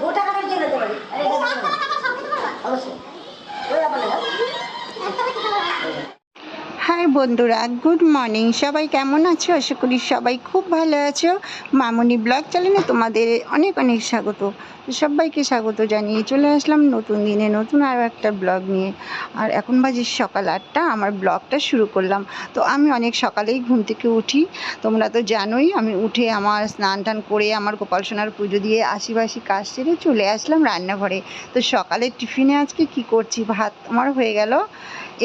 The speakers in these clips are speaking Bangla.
গোটা আরে এটা দিতে পারি। অবশ্যই। বন্ধুরা, গুড মর্নিং। সবাই কেমন আছো? আশা করি সবাই খুব ভালো আছো। মামনি ব্লগ চ্যানেলে তোমাদের অনেক অনেক স্বাগত। সবাইকে স্বাগত জানিয়ে চলে আসলাম নতুন দিনে নতুন আরও একটা ব্লগ নিয়ে। আর এখন বাজে সকাল আটটা, আমার ব্লগটা শুরু করলাম। তো আমি অনেক সকালেই ঘুম থেকে উঠি। তোমরা তো জানোই, আমি উঠে আমার স্নান টান করে আমার গোপাল সোনার পুজো দিয়ে আশিবাসি কাজ সেরে চলে আসলাম রান্নাঘরে। তো সকালের টিফিনে আজকে কি করছি? ভাত আমার হয়ে গেল।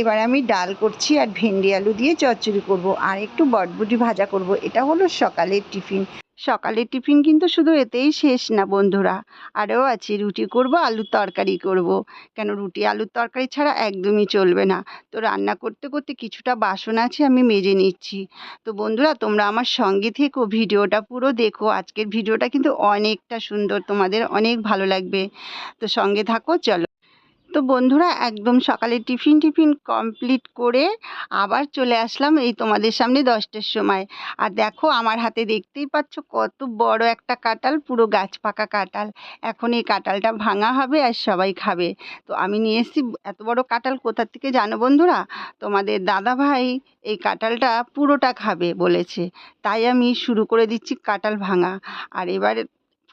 এবার আমি ডাল করছি আর ভেন্ডি আলু দিয়ে চচ্চড়ি করব আর একটু বটবুটি ভাজা করব। এটা হলো সকালের টিফিন। সকালের টিফিন কিন্তু শুধু এতেই শেষ না বন্ধুরা। আরও আছে, রুটি করব, আলুর তরকারি করব। কেন রুটি, আলুর তরকারি ছাড়া একদমই চলবে না। তো রান্না করতে করতে কিছুটা বাসন আছে আমি মেজে নিচ্ছি। তো বন্ধুরা, তোমরা আমার সঙ্গে থেকো, ভিডিওটা পুরো দেখো। আজকের ভিডিওটা কিন্তু অনেকটা সুন্দর, তোমাদের অনেক ভালো লাগবে। তো সঙ্গে থাকো, চলো। তো বন্ধুরা, একদম সকালে টিফিন টিফিন কমপ্লিট করে আবার চলে আসলাম এই তোমাদের সামনে দশটার সময়। আর দেখো, আমার হাতে দেখতেই পাচ্ছ কত বড় একটা কাঁঠাল পুরো গাছ পাকা কাঁঠাল এখন এই কাঁঠালটা ভাঙা হবে আর সবাই খাবে। তো আমি নিয়ে এসেছি এত বড় কাঁঠাল কোথা থেকে জানো বন্ধুরা? তোমাদের দাদা ভাই এই কাঁঠালটা পুরোটা খাবে বলেছে। তাই আমি শুরু করে দিচ্ছি কাঁঠাল ভাঙা। আর এবারে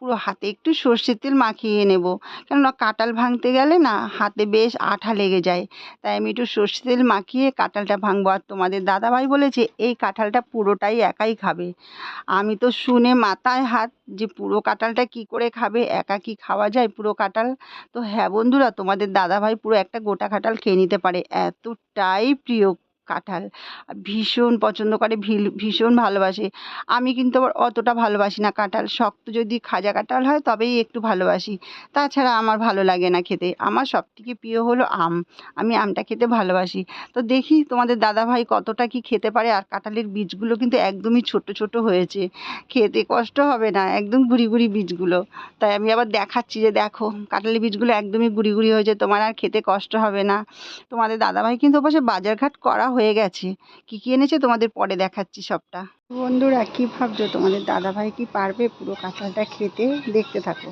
পুরো হাতে একটু সর্ষের তেল মাখিয়ে নেব। কেননা কাঁঠাল ভাঙতে গেলে না হাতে বেশ আঠা লেগে যায়। তাই আমি একটু সর্ষের তেল মাখিয়ে কাঁঠালটা ভাঙবো। আর তোমাদের দাদাভাই বলেছে, এই কাঁঠালটা পুরোটাই একাই খাবে। আমি তো শুনে মাথায় হাত যে পুরো কাঁঠালটা কি করে খাবে, একা কি খাওয়া যায় পুরো কাঁঠাল? তো হ্যাঁ বন্ধুরা, তোমাদের দাদাভাই পুরো একটা গোটা কাঁঠাল খেয়ে নিতে পারে। এতটাই প্রিয় কাঁঠাল। ভীষণ পছন্দ করে ভীষণ ভালোবাসে। আমি কিন্তু আবার অতটা ভালোবাসি না কাঁঠাল। শক্ত যদি খাজা কাঁঠাল হয় তবেই একটু ভালোবাসি। তাছাড়া আমার ভালো লাগে না খেতে। আমার সবথেকে প্রিয় হলো আম। আমি আমটা খেতে ভালোবাসি। তো দেখি তোমাদের দাদাভাই কতটা কি খেতে পারে আর কাঁঠালের বীজগুলো কিন্তু একদমই ছোট ছোট হয়েছে। খেতে কষ্ট হবে না, একদম গুড়ি গুড়ি বীজগুলো। তাই আমি আবার দেখাচ্ছি যে দেখো, কাঁঠালের বীজগুলো একদমই গুড়ি গুড়ি হয়েছে। তোমার আর খেতে কষ্ট হবে না। তোমাদের দাদাভাই কিন্তু ওপাশে বাজারঘাট করা হয়ে গেছে। কি কি এনেছে? তোমাদের পরে দেখাচ্ছি সবটা। বন্ধুরা কি ভাবছ? তোমাদের দাদাভাই কি পারবে পুরো কাঁঠালটা খেতে? দেখতে থাকো।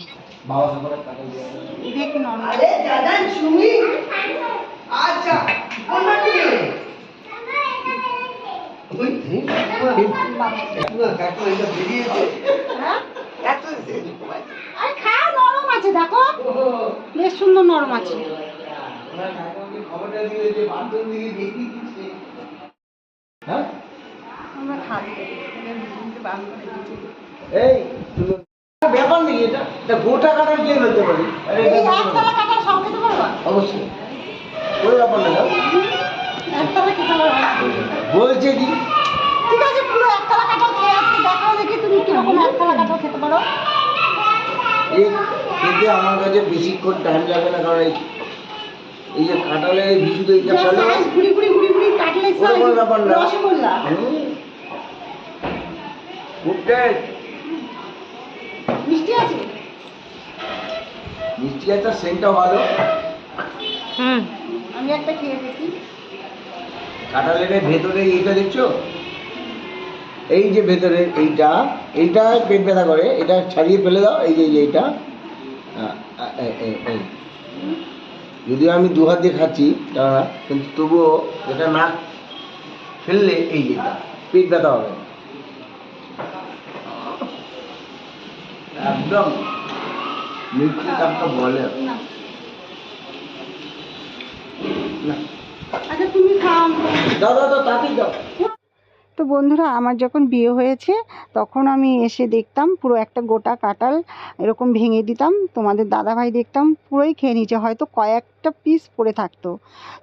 আচ্ছা নরম আছে দেখো। বেশ সুন্দর নরম আছে। আমরা খাব এই ব্যাপার নেই এটা এটা গোটা কাটার কে হতে পারি। আরে এই এটা একতলা কাঁঠাল সব খেতে পারবা অবশ্যই। ওই ব্যাপার না একতলা খেতে পারবা বলছে কি? ঠিক আছে পুরো একতলা কাঁঠাল খেয়ে আজকে দেখাও দেখি তুমি কীরকম একতলা কাঁঠাল খেতে পারো। এই আমার কাছে বেশিক্ষণ টাইম লাগবে না কারণ এই এই যে কাটালে ওটা কোনো ব্যাপার না। রসগোল্লা। খুব টেস্ট মিষ্টি আছে? মিষ্টি সেন্টটাও ভালো। হুম আমি একটা খেয়ে দেখি। কাঁঠালের এই ভেতরে এইটা দেখছ? এই যে ভেতরে এইটা এইটা পেট ব্যথা করে এটা ছাড়িয়ে ফেলে দাও এই যে এই যে এইটা। যদিও আমি দু হাত দিয়ে খাচ্ছি কেননা কিন্তু তবুও এটা না ফেললে এই যেটা পেট ব্যথা হবে। একদম। মিষ্টি কাপটা বলে। আচ্ছা তুমি খাও। দাও দাও দাও তাতেই দাও। তো বন্ধুরা, আমার যখন বিয়ে হয়েছে, তখন আমি এসে দেখতাম পুরো একটা গোটা কাঁঠাল এরকম ভেঙে দিতাম। তোমাদের দাদাভাই দেখতাম, পুরোই খেয়ে নিচ্ছে হয়তো কয়েকটা পিস পড়ে থাকতো।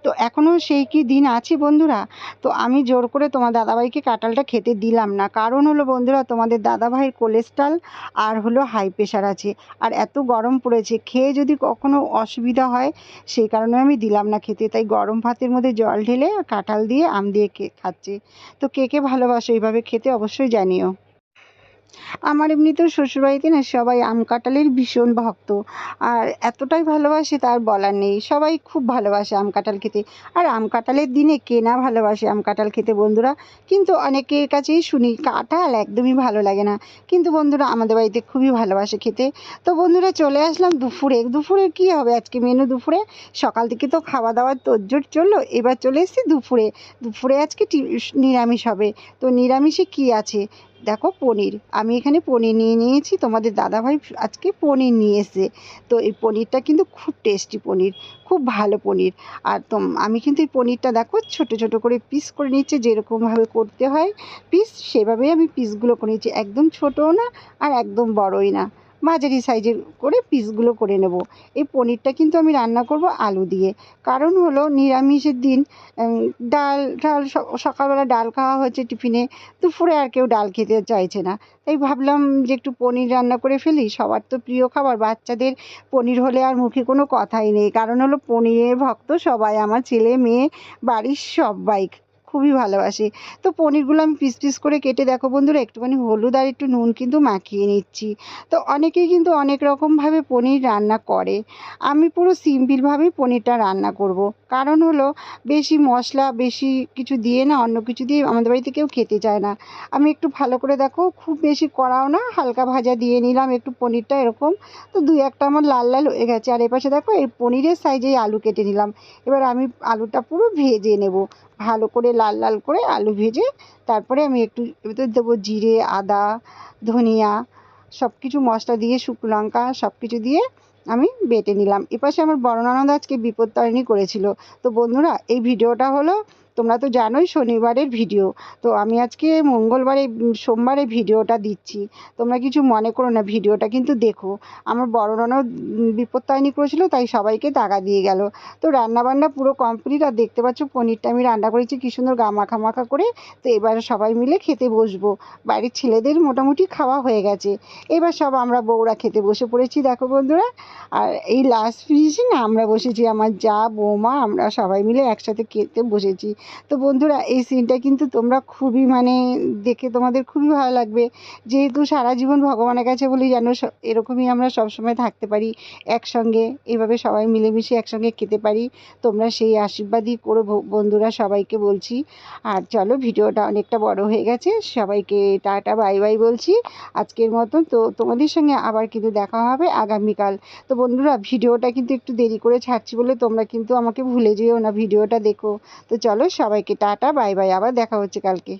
তো এখনও সেই কি দিন আছে বন্ধুরা? তো আমি জোর করে তোমার দাদাভাইকে কাঁঠালটা খেতে দিলাম না। কারণ হলো বন্ধুরা, তোমাদের দাদাভাইয়ের কোলেস্ট্রল আর হলো হাই প্রেশার আছে। আর এত গরম পড়েছে, খেয়ে যদি কখনো অসুবিধা হয়, সেই কারণে আমি দিলাম না খেতে। তাই গরম ভাতের মধ্যে জল ঢেলে কাঁঠাল দিয়ে আম দিয়ে খাচ্ছে। তো কে কে ভালোবাসো এইভাবে খেতে অবশ্যই জানিও। আমার এমনিতেও শ্বশুরবাড়িতে না সবাই আম কাঁঠালের ভীষণ ভক্ত। আর এতটাই ভালোবাসে তার বলার নেই। সবাই খুব ভালোবাসে আম কাঁঠাল খেতে। আর আম কাঁঠালের দিনে কে না ভালোবাসে আম কাঁঠাল খেতে বন্ধুরা? কিন্তু অনেকের কাছেই শুনি, কাঁঠাল একদমই ভালো লাগে না। কিন্তু বন্ধুরা, আমাদের বাড়িতে খুবই ভালোবাসে খেতে। তো বন্ধুরা, চলে আসলাম দুপুরে। দুপুরে কী হবে? আজকে মেনু দুপুরে। সকাল থেকে তো খাওয়া দাওয়ার তোড়জোড় চলল। এবার চলে এসেছি দুপুরে। দুপুরে আজকে নিরামিষ হবে। তো নিরামিষে কী আছে? দেখো পনির। আমি এখানে পনির নিয়ে নিয়েছি, তোমাদের দাদাভাই আজকে পনির নিয়ে এসে তো এই পনিরটা কিন্তু খুব টেস্টি পনির, খুব ভালো পনির। আর তো আমি কিন্তু এই পনিরটা দেখো ছোট ছোট করে পিস করে নিচ্ছে যেরকমভাবে করতে হয় পিস সেভাবেই আমি পিসগুলো করে নিচ্ছি একদম ছোটও না আর একদম বড়ই না। মাঝারি সাইজের করে পিসগুলো করে নেব। এই পনিরটা কিন্তু আমি রান্না করব আলু দিয়ে। কারণ হলো নিরামিষের দিন ডাল ডাল সকালবেলা ডাল খাওয়া হয়েছে টিফিনে, দুপুরে আর কেউ ডাল খেতে চাইছে না। তাই ভাবলাম যে একটু পনির রান্না করে ফেলি। সবার তো প্রিয় খাবার, বাচ্চাদের পনির হলে আর মুখে কোনো কথাই নেই। কারণ হলো পনিরের ভক্ত সবাই, আমার ছেলে, মেয়ে, বাড়ির সবাই খুবই ভালোবাসে। তো পনিরগুলো আমি পিস পিস করে কেটে দেখো বন্ধুরা, একটুখানি হলুদ আর একটু নুন কিন্তু মাখিয়ে নিচ্ছি। তো অনেকেই কিন্তু অনেক রকমভাবে পনির রান্না করে। আমি পুরো সিম্পলভাবেই পনিরটা রান্না করব। কারণ হলো বেশি মশলা, বেশি কিছু দিয়ে না, অন্য কিছু দিয়ে আমাদের বাড়িতে কেউ খেতে চায় না। আমি একটু ভালো করে দেখো, খুব বেশি কড়াও না, হালকা ভাজা দিয়ে নিলাম একটু পনিরটা এরকম। তো দুই একটা আমার লাল লাল হয়ে গেছে। আর এপাশে দেখো, এই পনিরের সাইজেই আলু কেটে নিলাম। এবার আমি আলুটা পুরো ভেজে নেব। ভালো করে লাল লাল করে আলু ভেজে তারপরে আমি একটু এতে দেবো জিরে, আদা, ধনিয়া সব কিছু মশলা দিয়ে শুকনো লঙ্কা সব কিছু দিয়ে আমি বেটে নিলাম। এপাশে আমার বড় ননদ আজকে বিপত্তারিণী করেছিল। তো বন্ধুরা, এই ভিডিওটা হলো তোমরা তো জানোই শনিবারের ভিডিও তো আমি আজকে মঙ্গলবারে সোমবারে ভিডিওটা দিচ্ছি। তোমরা কিছু মনে করো না ভিডিওটা কিন্তু দেখো। আমার বড় ননদ উম, বিপত্তারিণী করেছিল তাই সবাইকে টাকা দিয়ে গেল। তো রান্না বান্না পুরো কমপ্লিট আর দেখতে পাচ্ছ পনিরটা আমি রান্না করেছি কি সুন্দর গা মাখা করে। তো এবার সবাই মিলে খেতে বসবো। বাড়ির ছেলেদের মোটামুটি খাওয়া হয়ে গেছে। এবার সব আমরা বউরা খেতে বসে পড়েছি দেখো বন্ধুরা। আর এই লাস্ট ফিনিশে আমরা বসেছি আমার যা বৌমা আমরা সবাই মিলে একসাথে খেতে বসেছি। তো বন্ধুরা, এই সিনটা কিন্তু তোমরা খুবই মানে দেখে তোমাদের খুবই ভালো লাগবে। যেহেতু সারা জীবন ভগবানের কাছে বলি যেন এরকমই আমরা সবসময় থাকতে পারি, একসঙ্গে, এভাবে সবাই মিলেমিশে একসঙ্গে খেতে পারি। তোমরা সেই আশীর্বাদই করো বন্ধুরা, সবাইকে বলছি। আর চলো, ভিডিওটা অনেকটা বড় হয়ে গেছে। সবাইকে টাটা, বাই বাই বলছি। আজকের মতন তো তোমাদের সঙ্গে আবার কিন্তু দেখা হবে আগামীকাল। তো বন্ধুরা, ভিডিওটা কিন্তু একটু দেরি করে ছাড়ছি বলে তোমরা কিন্তু আমাকে ভুলে যেও না ভিডিওটা দেখো। তো চলো সবাইকে টাটা বাই বাই আবার দেখা হচ্ছে কালকে।